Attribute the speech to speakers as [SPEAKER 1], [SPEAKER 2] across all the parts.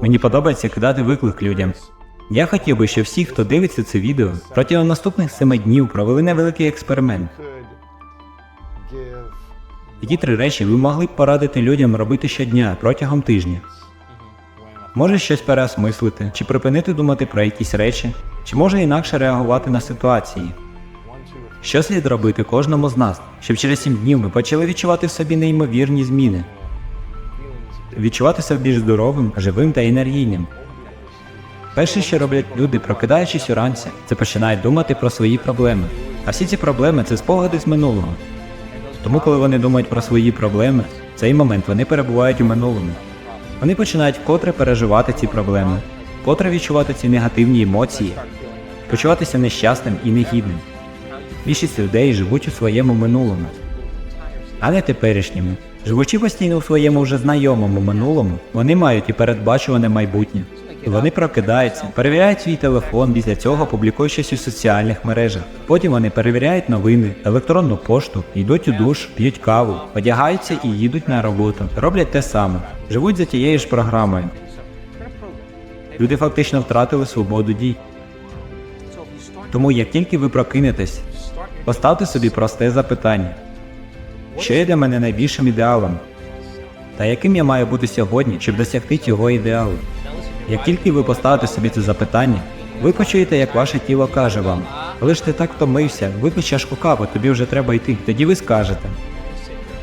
[SPEAKER 1] Мені подобається кидати виклик людям. Я хотів би, щоб всі, хто дивиться це відео, протягом наступних семи днів провели невеликий експеримент. Які три речі ви могли б порадити людям робити щодня протягом тижня? Може щось переосмислити, чи припинити думати про якісь речі, чи може інакше реагувати на ситуації. Що слід робити кожному з нас, щоб через сім днів ми почали відчувати в собі неймовірні зміни, відчувати себе більш здоровим, живим та енергійним. Перше, що роблять люди, прокидаючись уранці, це починають думати про свої проблеми. А всі ці проблеми це спогади з минулого. Тому, коли вони думають про свої проблеми, в цей момент вони перебувають у минулому. Вони починають вкотре переживати ці проблеми, вкотре відчувати ці негативні емоції, почуватися нещасним і негідним. Більшість людей живуть у своєму минулому, а не теперішньому. Живучи постійно у своєму вже знайомому минулому, вони мають і передбачуване майбутнє. Вони прокидаються, перевіряють свій телефон, після цього публікують щось у соціальних мережах. Потім вони перевіряють новини, електронну пошту, йдуть у душ, п'ють каву, одягаються і їдуть на роботу. Роблять те саме, живуть за тією ж програмою. Люди фактично втратили свободу дій. Тому як тільки ви прокинетесь, поставте собі просте запитання. Що є для мене найбільшим ідеалом? Та яким я маю бути сьогодні, щоб досягти цього ідеалу? Як тільки ви поставите собі це запитання, ви почуєте, як ваше тіло каже вам, але ж ти так втомився, випий чашку кави, тобі вже треба йти. Тоді ви скажете.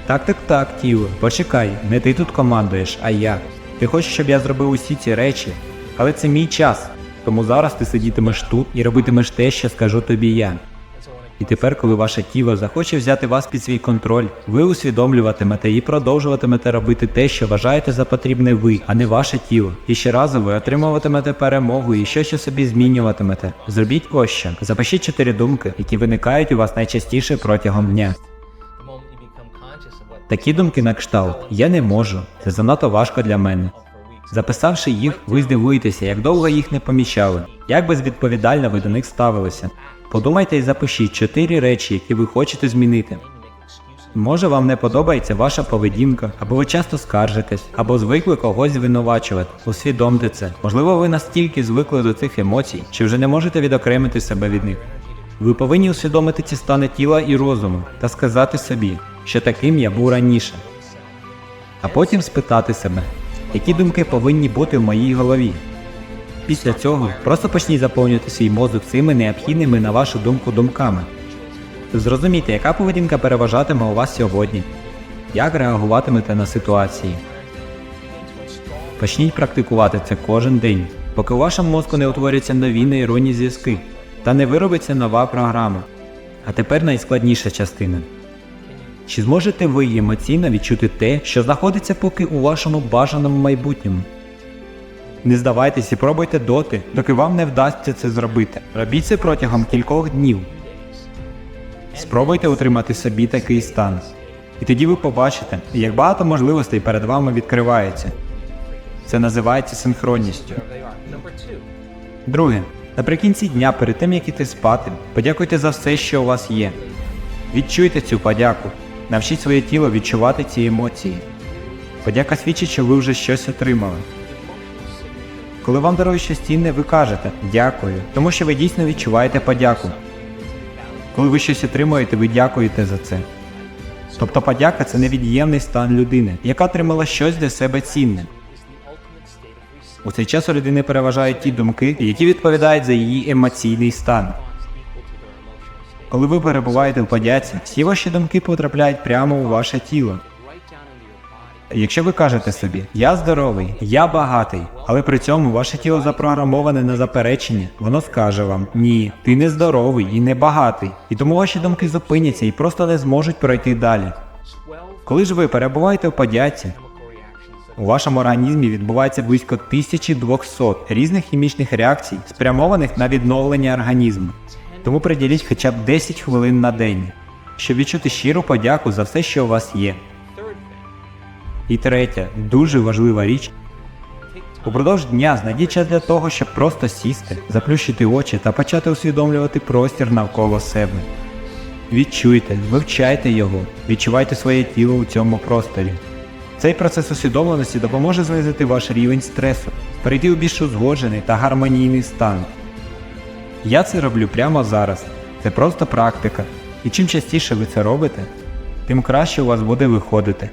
[SPEAKER 1] Так, так, так, тіло, почекай, не ти тут командуєш, а я. Ти хочеш, щоб я зробив усі ці речі, але це мій час. Тому зараз ти сидітимеш тут і робитимеш те, що скажу тобі я. І тепер, коли ваше тіло захоче взяти вас під свій контроль, ви усвідомлюватимете і продовжуватимете робити те, що вважаєте за потрібне ви, а не ваше тіло. І щоразу ви отримуватимете перемогу і щось у собі змінюватимете. Зробіть ось що. Запишіть чотири думки, які виникають у вас найчастіше протягом дня. Такі думки на кшталт Я не можу. Це занадто важко для мене. Записавши їх, ви здивуєтеся, як довго їх не помічали, як безвідповідально ви до них ставилися. Подумайте і запишіть чотири речі, які ви хочете змінити. Може вам не подобається ваша поведінка, або ви часто скаржитесь, або звикли когось звинувачувати. Усвідомте це. Можливо, ви настільки звикли до цих емоцій, що вже не можете відокремити себе від них. Ви повинні усвідомити ці стани тіла і розуму та сказати собі, що таким я був раніше. А потім спитати себе, які думки повинні бути в моїй голові. Після цього просто почніть заповнювати свій мозок цими необхідними на вашу думку думками. Зрозумійте, яка поведінка переважатиме у вас сьогодні, як реагуватимете на ситуації. Почніть практикувати це кожен день, поки у вашому мозку не утворяться нові нейронні зв'язки та не виробиться нова програма. А тепер найскладніша частина. Чи зможете ви емоційно відчути те, що знаходиться поки у вашому бажаному майбутньому? Не здавайтесь і пробуйте доти, доки вам не вдасться це зробити. Робіть це протягом кількох днів. Спробуйте утримати собі такий стан. І тоді ви побачите, як багато можливостей перед вами відкривається. Це називається синхронністю. Друге, наприкінці дня, перед тим як іти спати, подякуйте за все, що у вас є. Відчуйте цю подяку, навчіть своє тіло відчувати ці емоції. Подяка свідчить, що ви вже щось отримали. Коли вам дарують щось цінне, ви кажете дякую, тому що ви дійсно відчуваєте подяку. Коли ви щось отримуєте, ви дякуєте за це. Тобто подяка це невід'ємний стан людини, яка отримала щось для себе цінне. У цей час у людини переважають ті думки, які відповідають за її емоційний стан. Коли ви перебуваєте в подяці, всі ваші думки потрапляють прямо у ваше тіло. Якщо ви кажете собі Я здоровий, я багатий, але при цьому ваше тіло запрограмоване на заперечення, воно скаже вам Ні, ти не здоровий і не багатий. І тому ваші думки зупиняться і просто не зможуть пройти далі. Коли ж ви перебуваєте в
[SPEAKER 2] reactions
[SPEAKER 1] у вашому організмі відбувається близько 1200 різних хімічних реакцій, спрямованих на відновлення організму. Тому приділіть хоча б 10 хвилин на день, щоб відчути щиру подяку за все, що у вас є. І третя, дуже важлива річ. Упродовж дня знайдіть час для того, щоб просто сісти, заплющити очі та почати усвідомлювати простір навколо себе. Відчуйте, вивчайте його, відчувайте своє тіло у цьому просторі. Цей процес усвідомленості допоможе знизити ваш рівень стресу, перейти у більш узгоджений та гармонійний стан. Я це роблю прямо зараз. Це просто практика. І чим частіше ви це робите, тим краще у вас буде виходити.